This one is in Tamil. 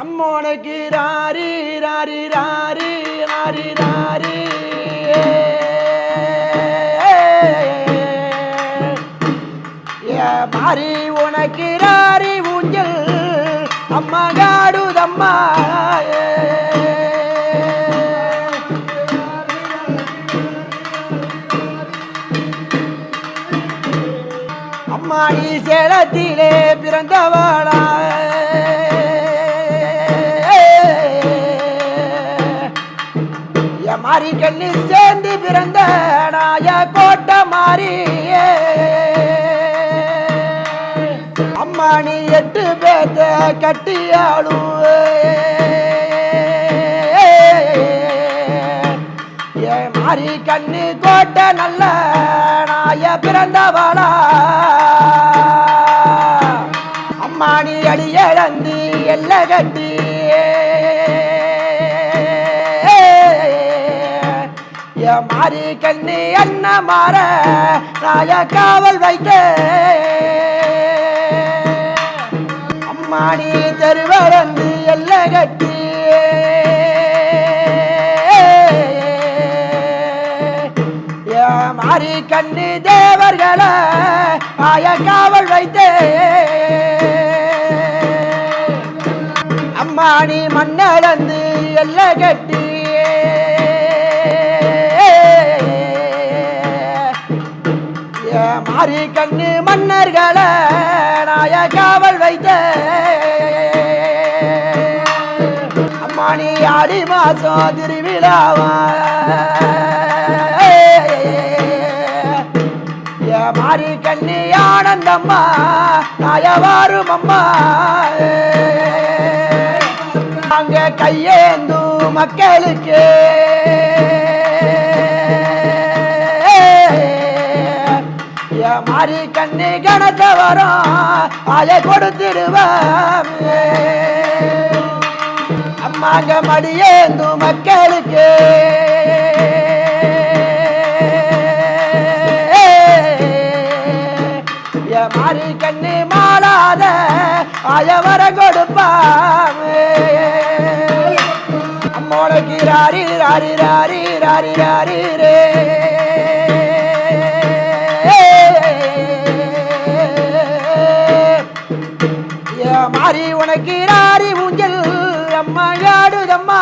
அம்மோனுக்கு ராரி ராரி ராரி ராரி ராரி. மாறி உனக்கு ராரி ஊஞ்சல் அம்மா காடுதம்மா. அம்மாடி சேலத்திலே பிறந்தவளா. என் மாறி கண்ணி சேர்ந்து பிறந்த நாய கோட்டை மாறி அம்மா நீ எட்டு பேத்த கட்டியாளும் ஏ மாறி கண்ணு கோட்டை நல்ல நாய பிறந்தவாளா. அம்மா நீ அடி இழந்து எல்ல கட்டி மாறி கண்ணி என்ன மாற நாய காவல் வைத்த. அம்மாடி தெருவரந்து எல்ல கட்டி. மாறி கண்ணி தேவர்களை ஆய காவல் வைத்தே. அம்மாடி மண்ணளந்து எல்ல கட்டி. மாறி கண்ணு மன்னர்களை நாய காவல் வைத்த. அம்மாணி ஆடி மாசம் திருவிழாவா. மாறி கண்ணி ஆனந்தம்மா நாயவாரும் அம்மா. அங்க கையேந்து மக்களுக்கு. ஏ மாறி கண்ணி கணக்க வரும் அதை கொடுத்துடுவாம் அம்மாங்க மடியேந்து மக்களுக்கு. மாறி கண்ணி மாறாத அயவர கொடுப்பாம் அம்மோட கிராரி ராரி ராரி ராரி ராரி ரே. ஆரி உனக்கு ஆரி ஊஞ்சல் அம்மா ஆடுதம்மா